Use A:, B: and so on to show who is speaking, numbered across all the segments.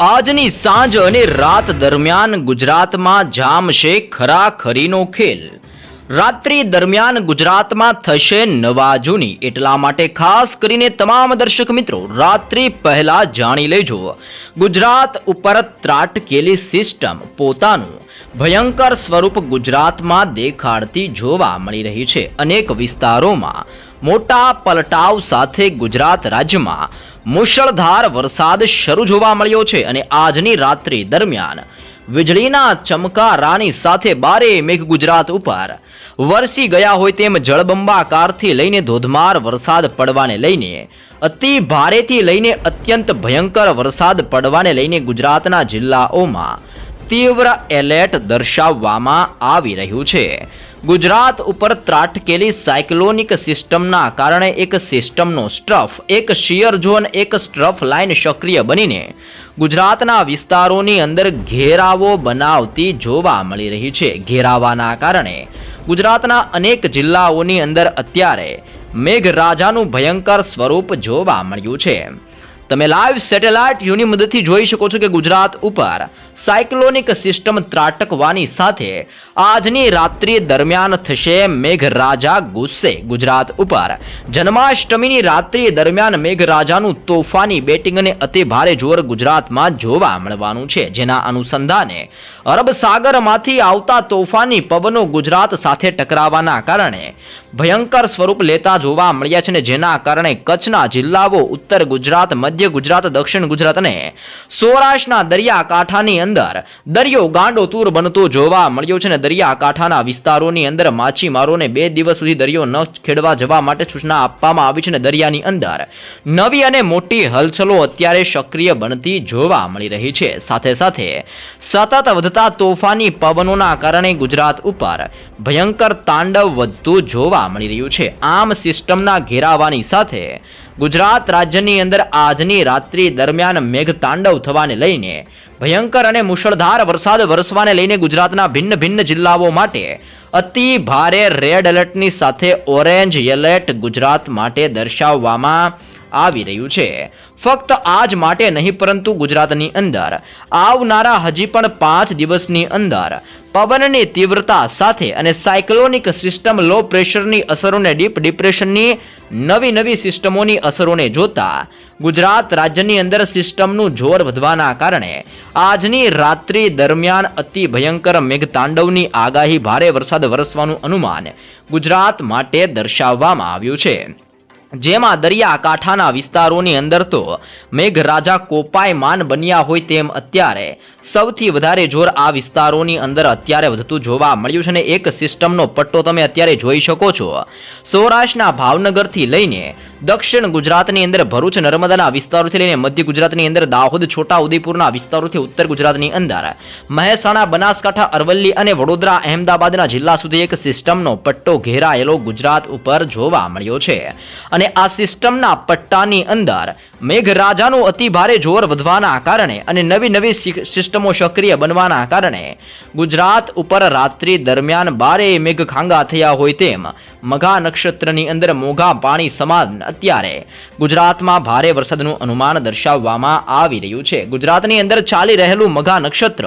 A: આજની સાંજ અને રાત દરમિયાન ગુજરાતમાં જામશે ખરાખરીનો ખેલ. રાત્રિ દરમિયાન ગુજરાતમાં થશે નવા જૂની. એટલા માટે ખાસ કરીને તમામ દર્શક મિત્રો, રાત્રિ પહેલા જાણી લેજો. ગુજરાત ઉપર ત્રાટકેલી સિસ્ટમ પોતાનું. ભયંકર સ્વરૂપ ગુજરાતમાં દેખાડતી જોવા મળી રહી છે અનેક વિસ્તારોમાં. મોટા પલટાવ સાથે ગુજરાત રાજ્યમાં મુશળધાર વરસાદ શરૂ જોવા મળ્યો છે અને આજની રાત્રિ દરમિયાન વીજળીના ચમકારાની સાથે બારે મેઘ ગુજરાત ઉપર. વરસી ગયા હોય તેમ જળબંબાકારથી લઈને ધોધમાર વરસાદ પડવાને લઈને, અતિ ભારેથી લઈને અત્યંત ભયંકર વરસાદ પડવાને લઈને ગુજરાતના જિલ્લાઓમાં તીવ્ર એલર્ટ દર્શાવવામાં આવી રહ્યું છે. ગુજરાત ઉપર ત્રાટકેલી સાયક્લોનિક સિસ્ટમના કારણે એક સિસ્ટમનો સ્ટ્રફ, એક શિયર ઝોન, એક સ્ટ્રફ લાઇન સક્રિય બનીને ગુજરાતના વિસ્તારોની અંદર ઘેરાવો બનાવતી જોવા મળી રહી છે. ઘેરાવાના કારણે ગુજરાતના અનેક જિલ્લાઓની અંદર અત્યારે મેઘરાજાનું ભયંકર સ્વરૂપ જોવા મળ્યું છે. તમે લાઈવ સેટેલાઇટ વ્યૂની મદદથી જોઈ શકો છો કે ગુજરાત ઉપર સાયક્લોનિક સિસ્ટમ ત્રાટકવાની સાથે આજની રાત્રિ દરમિયાન થશે મેઘરાજા ગુસ્સે. ગુજરાત ઉપર જન્માષ્ટમીની રાત્રિ દરમિયાન મેઘરાજાનું તોફાની બેટિંગ અને અતિ ભારે જોર ગુજરાતમાં જોવા મળવાનું છે. જેના અનુસંધાને અરબ સાગરમાંથી આવતા તોફાની પવનો ગુજરાત સાથે ટકરાવાના કારણે ભયંકર સ્વરૂપ લેતા જોવા મળ્યા છે ને જેના કારણે કચ્છના જિલ્લાઓ ઉત્તર ગુજરાત મધ્ય ગુજરાત, દક્ષિણ ગુજરાત અને સૌરાષ્ટ્રના દરિયાકાંઠાની અંદર દરિયો ગાંડો તૂર બનતો જોવા મળ્યો છે અને દરિયાકાંઠાના વિસ્તારોની અંદર માછીમારોને બે દિવસ સુધી દરિયો ન ખેડવા જવા માટે સૂચના આપવામાં આવી છે અને દરિયાની અંદર નવી અને મોટી હલચલો અત્યારે સક્રિય બનતી જોવા મળી રહી છે. સાથે સાથે સતત વધતા તોફાની પવનોના કારણે ગુજરાત ઉપર ભયંકર તાંડવ વધતું જોવા મળી રહ્યું છે. આમ સિસ્ટમના ઘેરાવાની સાથે ગુજરાત રાજ્યની અંદર આજની રાત્રિ દરમિયાન મેઘતાંડવ થવાને લઈને ભયંકર અને મુશળધાર વરસાદ વરસવાને લઈને ગુજરાતના ભિન્ન ભિન્ન જિલ્લાઓ માટે અતિ ભારે રેડ એલર્ટની સાથે ઓરેન્જ એલર્ટ ગુજરાત માટે દર્શાવવામાં આવી રહ્યું છે. ફક્ત આજ માટે નહીં, પરંતુ ગુજરાતની અંદર આવનારા હજી પણ પાંચ દિવસની અંદર પવનની તીવ્રતા સાથે અને સાયક્લોનિક સિસ્ટમ લો પ્રેશરની અસરોને ડીપ ડિપ્રેશનની નવી નવી સિસ્ટમોની અસરોને જોતા ગુજરાત રાજ્યની અંદર સિસ્ટમનું જોર વધવાના કારણે આજની રાત્રિ દરમિયાન અતિ ભયંકર મેઘતાંડવની આગાહી ભારે વરસાદ વરસવાનું અનુમાન ગુજરાત માટે દર્શાવવામાં આવ્યું છે. જેમાં દરિયાકાંઠાના વિસ્તારોની અંદર તો મેઘરાજા કોપાયમાન બન્યા હોય તેમ અત્યારે સૌથી વધારે જોર આ વિસ્તારોની અંદર અત્યારે વધતું જોવા મળ્યું છે અને એક સિસ્ટમનો પટ્ટો તમે અત્યારે જોઈ શકો છો. સૌરાષ્ટ્રના ભાવનગરથી લઈને દક્ષિણ ગુજરાતની અંદર ભરૂચ, નર્મદાના વિસ્તારોથી લઈને મધ્ય ગુજરાતની અંદર દાહોદ છોટા ઉદેપુરના વિસ્તારોથી ઉત્તર ગુજરાતની અંદર મહેસાણા, બનાસકાંઠા, અરવલ્લી અને વડોદરા, અહેમદાબાદના જિલ્લા સુધી એક સિસ્ટમનો પટ્ટો ઘેરાયેલો ગુજરાત ઉપર જોવા મળ્યો છે. અને આ સિસ્ટમના પટ્ટાની અંદર મેઘરાજાનું અતિ ભારે જોર વધવાના કારણે અને નવી નવી સિસ્ટમો સક્રિય બનવાના કારણે ગુજરાત ઉપર રાત્રિ દરમિયાન બારે મેઘ ખાંગા થયા હોય તેમ મઘા નક્ષત્રની અંદર મોઘા પાણી સમાન અત્યારે ગુજરાતમાં ભારે વરસાદનું અનુમાન દર્શાવવામાં આવી રહ્યું છે. ગુજરાતની અંદર ચાલી રહેલું મઘા નક્ષત્ર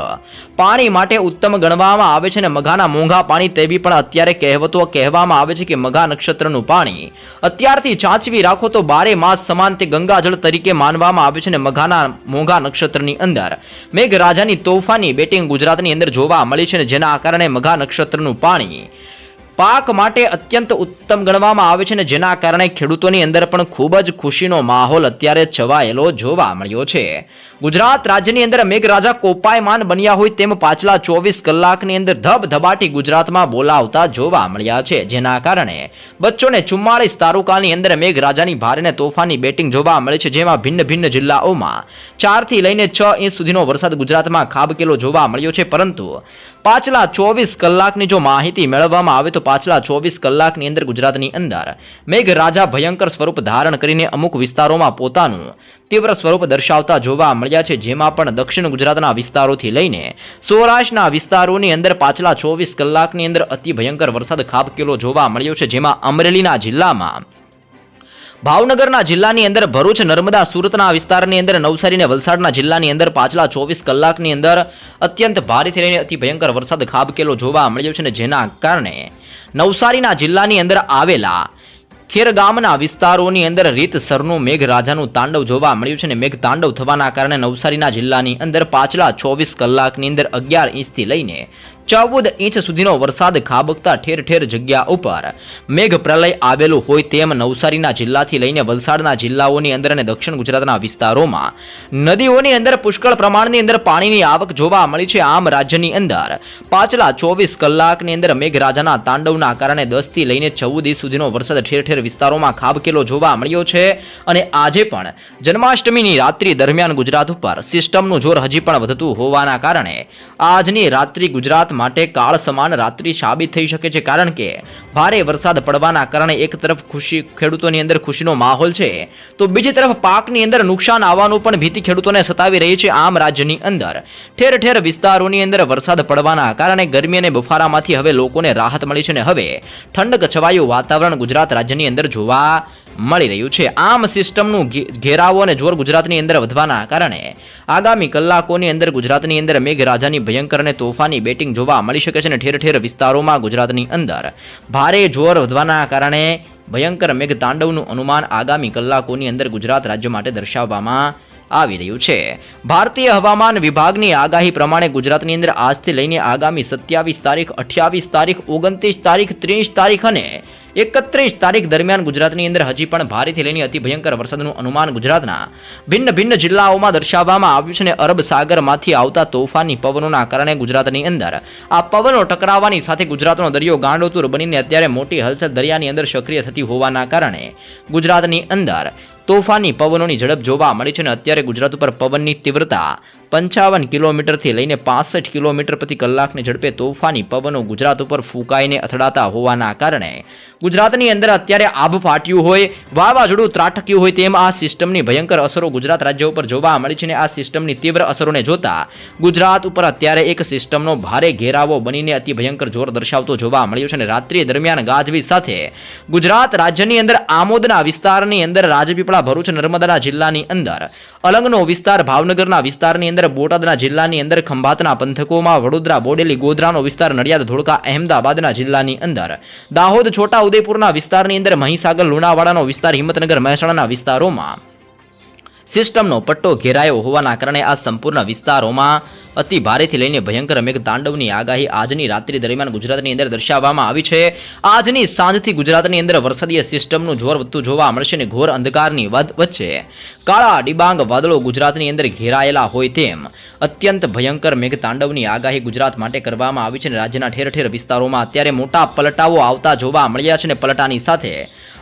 A: પાણી માટે ઉત્તમ ગણવામાં આવે છે અને મઘાના મોંઘા પાણી તેવી પણ અત્યારે કહેવતો, કહેવામાં આવે છે કે મઘા નક્ષત્રનું પાણી અત્યારથી ચાંચવી રાખો તો બારે માસ સમાન તે ગંગાજળ તરીકે માનવામાં આવે છે અને મઘાના મોંઘા નક્ષત્રની અંદર. મેઘરાજાની તોફાની બેટિંગ ગુજરાતની અંદર જોવા મળી છે અને જેના કારણે મઘા નક્ષત્રનું પાણી પાક માટે અત્યંત ઉત્તમ ગણવામાં આવે છે અને જેના કારણે ખેડૂતોની અંદર પણ ખૂબ જ ખુશીનો માહોલ અત્યારે છવાયેલો જોવા મળ્યો છે. ગુજરાત રાજ્યની અંદર મેઘરાજા કોપાયમાન બન્યા હોય તેમ પાછલા ચોવીસ કલાકની અંદર ધબધબાટી ગુજરાતમાં બોલાવતા જોવા મળ્યા છે. જેના કારણે બચ્ચોને ચુમ્માળીસ તાલુકાની અંદર મેઘરાજાની ભારે અને તોફાની બેટિંગ જોવા મળે છે. જેમાં ભિન્ન ભિન્ન જિલ્લાઓમાં ચારથી લઈને છ ઇંચ સુધીનો વરસાદ ગુજરાતમાં ખાબકેલો જોવા મળ્યો છે. પરંતુ પાછલા ચોવીસ કલાકની જો માહિતી મેળવવામાં આવે તો પાછલા ચોવીસ કલાકની અંદર ગુજરાતની અંદર મેઘરાજા ભયંકર સ્વરૂપ ધારણ કરીને અમુક વિસ્તારોમાં પોતાનું તીવ્ર સ્વરૂપ દર્શાવતા જોવા મળ્યા છે, જેમાં પણ દક્ષિણ ગુજરાતના વિસ્તારોથી લઈને સૌરાષ્ટ્રના વિસ્તારોની અંદર પાછલા ચોવીસ કલાકની અંદર અતિ ભયંકર વરસાદ ખાબકેલો જોવા મળ્યો છે, જેમાં અમરેલીના જિલ્લામાં ભાવનગરના જિલ્લાની અંદર ભરૂચ, નર્મદા, સુરતના વિસ્તારની અંદર નવસારી અને વલસાડના જિલ્લાની અંદર પાછલા ચોવીસ કલાકની અંદર અત્યંત ભારેથી લઈને અતિ ભયંકર વરસાદ ખાબકેલો જોવા મળ્યો છે અને જેના કારણે નવસારીના જિલ્લાની અંદર આવેલા ખેર ગામના વિસ્તારોની અંદર રીતસરનું મેઘરાજાનું તાંડવ જોવા મળ્યું છે અને મેઘ તાંડવ થવાના કારણે નવસારીના જિલ્લાની અંદર પાછલા ચોવીસ કલાકની અંદર અગિયાર ઇંચથી લઈને ચૌદ ઇંચ સુધીનો વરસાદ ખાબકતા ઠેર ઠેર જગ્યા ઉપર. મેઘ પ્રલય આવેલું હોય તેમ નવસારીના જિલ્લાથી લઈને વલસાડના જિલ્લાઓની અંદર અને દક્ષિણ ગુજરાતના વિસ્તારોમાં. નદીઓની અંદર પુષ્કળ પ્રમાણની અંદર પાણીની આવક જોવા મળી છે. આમ રાજ્યની અંદર પાછલા ચોવીસ કલાકની અંદર મેઘરાજાના તાંડવના કારણે દસથી લઈને ચૌદ ઇંચ સુધીનો વરસાદ ઠેર ઠેર વિસ્તારોમાં ખાબકેલો જોવા મળ્યો છે. અને આજે પણ જન્માષ્ટમીની રાત્રિ દરમિયાન ગુજરાત ઉપર સિસ્ટમનું જોર હજી પણ વધતું હોવાના કારણે આજની રાત્રિ ગુજરાત માટે કાળ સમાન રાત્રિ સાબિત થઈ શકે છે, કારણ કે ભારે વરસાદ પડવાના કારણે એક તરફ ખુશી ખેડૂતોની અંદર ખુશીનો માહોલ છે. તો બીજી તરફ પાકની અંદર નુકસાન આવવાનું પણ ભીતિ ખેડૂતોને સતાવી રહી છે આમ રાજ્યની અંદર. ઠેર ઠેર વિસ્તારોની અંદર વરસાદ પડવાના કારણે ગરમી અને બફારામાંથી હવે લોકોને રાહત મળી છે અને હવે ઠંડક છવાયું વાતાવરણ ગુજરાત રાજ્યની અંદર જોવા મળી રહ્યું છે. આમ સિસ્ટમનું ઘેરાવો અને જોર ગુજરાતની અંદર વધવાના કારણે આગામી કલાકોની અંદર ગુજરાતની અંદર મેઘરાજાની ભયંકર અને તોફાની બેટિંગ જોવા મળી શકે છે અને ઠેર ઠેર વિસ્તારોમાં ગુજરાતની અંદર ભારે જોર વધવાના કારણે ભયંકર મેઘ તાંડવનું અનુમાન આગામી કલાકોની અંદર ગુજરાત રાજ્ય માટે દર્શાવવામાં આવી રહ્યું છે. ભારતીય હવામાન વિભાગની આગાહી પ્રમાણે ગુજરાતની અંદર આજથી લઈને આગામી સત્યાવીસ તારીખ, અઠ્યાવીસ તારીખ, ઓગણત્રીસ તારીખ, ત્રીસ તારીખ અને એકત્રીસ તારીખ દરમિયાન ગુજરાતની અંદર હજી પણ ભારેથી લઈને અતિ ભયંકર વરસાદનું અનુમાન ગુજરાતના ભિન્ન ભિન્ન જિલ્લાઓમાં દર્શાવવામાં આવ્યું છે અને અરબ સાગરમાંથી આવતા તોફાની પવનોના કારણે ગુજરાતની અંદર આ પવનો ટકરાવવાની સાથે ગુજરાતનો દરિયો ગાંડોતુર બનીને અત્યારે મોટી હલચલ દરિયાની અંદર સક્રિય થતી હોવાના કારણે ગુજરાતની અંદર તોફાની પવનોની ઝડપ જોવા મળી છે અને અત્યારે ગુજરાત ઉપર પવનની તીવ્રતા પંચાવન કિલોમીટરથી લઈને પાસઠ કિલોમીટર પ્રતિ કલાકની ઝડપે તોફાની પવનો ગુજરાત ઉપર ફૂંકાઈને અથડાતા હોવાના કારણે ગુજરાતની અંદર અત્યારે આભ ફાટ્યું હોય, વાવાઝોડું ત્રાટક્યું હોય તેમ આ સિસ્ટમની ભયંકર અસરો ગુજરાત રાજ્ય ઉપર જોવા મળી છે અને આ સિસ્ટમની તીવ્ર અસરોને જોતા ગુજરાત ઉપર અત્યારે એક સિસ્ટમનો ભારે ઘેરાવો બનીને અતિ ભયંકર જોર દર્શાવતો જોવા મળ્યો છે અને રાત્રિ દરમિયાન ગાજવીજ સાથે ગુજરાત રાજ્યની અંદર આમોદના વિસ્તારની અંદર રાજપીપળા ભરૂચ નર્મદાના જિલ્લાની અંદર, અલંગનો વિસ્તાર ભાવનગરના વિસ્તારની અંદર, બોટાદના જિલ્લાની અંદર, ખંભાતના પંથકોમાં, વડોદરા, બોડેલી, ગોધરાનો વિસ્તાર, નડિયાદ, ધોળકા, અહેમદાબાદના જિલ્લાની અંદર, દાહોદ, છોટા ઉદેપુરના વિસ્તારની અંદર મહીસાગર લુણાવાડાનો વિસ્તાર હિંમતનગર મહેસાણાના વિસ્તારોમાં. સિસ્ટમનો પટ્ટો ઘેરાયો હોવાના કારણે આ સંપૂર્ણ વિસ્તારોમાં અતિ ભારેથી લઈને ભયંકર મેઘ તાંડવની આગાહી આજની રાત્રિ દરમિયાન ગુજરાતની અંદર દર્શાવવામાં આવી છે. આજની સાંજથી ગુજરાતની અંદર વરસાદીય સિસ્ટમનું જોર વધતું જોવા મળશે અને ઘોર અંધકારની વચ્ચે કાળા ડિબાંગ વાદળો ગુજરાતની અંદર ઘેરાયેલા હોય તેમ અત્યંત ભયંકર મેઘ તાંડવની આગાહી ગુજરાત માટે કરવામાં આવી છે અને રાજ્યના ઠેર ઠેર વિસ્તારોમાં અત્યારે મોટા પલટાઓ આવતા જોવા મળ્યા છે અને પલટાની સાથે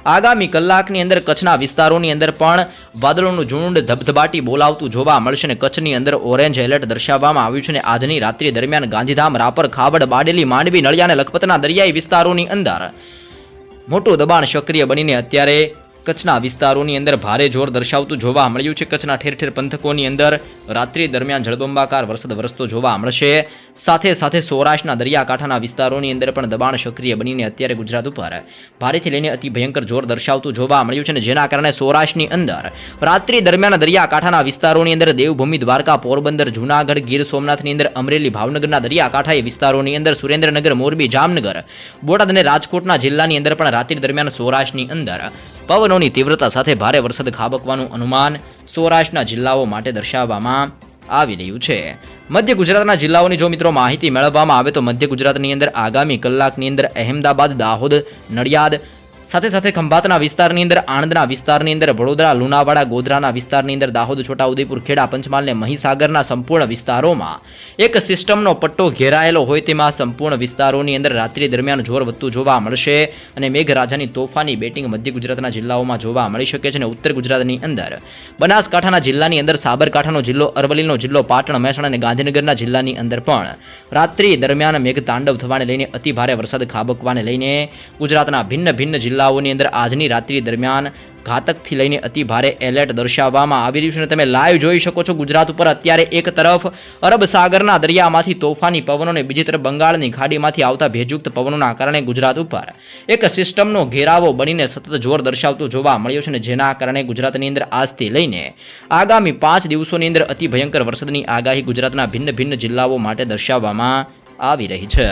A: આગામી કલાકની અંદર કચ્છના વિસ્તારોની અંદર પણ વાદળોનું ઝુંડ ધબધબાટી બોલાવતું જોવા મળશે અને કચ્છની અંદર ઓરેન્જ એલર્ટ દર્શાવવામાં આવ્યું છે અને આજની રાત્રિ દરમિયાન ગાંધીધામ, રાપર ખાવડ બાડેલી, માંડવી, નળિયા અને લખપતના દરિયાઈ વિસ્તારોની અંદર મોટું દબાણ સક્રિય બનીને અત્યારે કચ્છના વિસ્તારોની અંદર ભારે જોર દર્શાવતું જોવા મળ્યું છે. કચ્છના ઠેર ઠેર પંથકોની અંદર રાત્રિ દરમિયાન જળબંબાકાર વરસાદ વરસતો જોવા મળશે. સાથે સાથે સૌરાષ્ટ્રના દરિયાકાંઠાના વિસ્તારોની અંદર પણ દબાણ સક્રિય બનીને અત્યારે ગુજરાત ઉપર ભારેથી લઈને અતિ ભયંકર જોર દર્શાવતું જોવા મળ્યું છે અને જેના કારણે સૌરાષ્ટ્રની અંદર રાત્રિ દરમિયાન દરિયાકાંઠાના વિસ્તારોની અંદર દેવભૂમિ દ્વારકા, પોરબંદર, જૂનાગઢ, ગીર સોમનાથની અંદર અમરેલી, ભાવનગરના દરિયાકાંઠાએ વિસ્તારોની અંદર સુરેન્દ્રનગર, મોરબી, જામનગર, બોટાદ અને રાજકોટના જિલ્લાની અંદર પણ રાત્રિ દરમિયાન સૌરાષ્ટ્રની અંદર પવનોની તીવ્રતા સાથે ભારે વરસાદ ખાબકવાનું અનુમાન સૌરાષ્ટ્રના જિલ્લાઓ માટે દર્શાવવામાં આવી રહ્યું છે. મધ્ય ગુજરાતના જિલ્લાઓની જો મિત્રો માહિતી મેળવવામાં આવે તો મધ્ય ગુજરાતની અંદર આગામી કલાકની અંદર અહેમદાબાદ, દાહોદ, નડિયાદ સાથે સાથે ખંભાતના વિસ્તારની અંદર, આણંદના વિસ્તારની અંદર, વડોદરા, લુણાવાડા, ગોધરાના વિસ્તારની અંદર, દાહોદ, છોટાઉદેપુર, ખેડા, પંચમહાલને મહીસાગરના સંપૂર્ણ વિસ્તારોમાં એક સિસ્ટમનો પટ્ટો ઘેરાયેલો હોય તેમાં સંપૂર્ણ વિસ્તારોની અંદર રાત્રિ દરમિયાન જોર વધતું જોવા મળશે અને મેઘરાજાની તોફાની બેટિંગ મધ્ય ગુજરાતના જિલ્લાઓમાં જોવા મળી શકે છે અને ઉત્તર ગુજરાતની અંદર. બનાસકાંઠાના જિલ્લાની અંદર, સાબરકાંઠાનો જિલ્લો, અરવલ્લીનો જિલ્લો, પાટણ, મહેસાણા અને ગાંધીનગરના જિલ્લાની અંદર પણ રાત્રિ દરમિયાન મેઘ તાંડવ થવાને લઈને અતિ ભારે વરસાદ ખાબકવાને લઈને ગુજરાતના ભિન્ન ભિન્ન જિલ્લાઓની અંદર આજની રાત્રિ દરમિયાન ઘાતકથી લઈને અતિ ભારે એલર્ટ દર્શાવવામાં આવી રહ્યું છે અને તમે લાઈવ જોઈ શકો છો ગુજરાત ઉપર અત્યારે એક તરફ અરબ સાગરના દરિયામાંથી તોફાની પવનો અને બીજી તરફ બંગાળની ખાડીમાંથી આવતા ભેજયુક્ત પવનોના કારણે ગુજરાત ઉપર એક સિસ્ટમનો ઘેરાવો બનીને સતત જોર દર્શાવતો જોવા મળ્યો છે અને જેના કારણે ગુજરાતની અંદર આજથી લઈને આગામી પાંચ દિવસોની અંદર અતિ ભયંકર વરસાદની આગાહી ગુજરાતના ભિન્ન ભિન્ન જિલ્લાઓ માટે દર્શાવવામાં આવી રહી છે.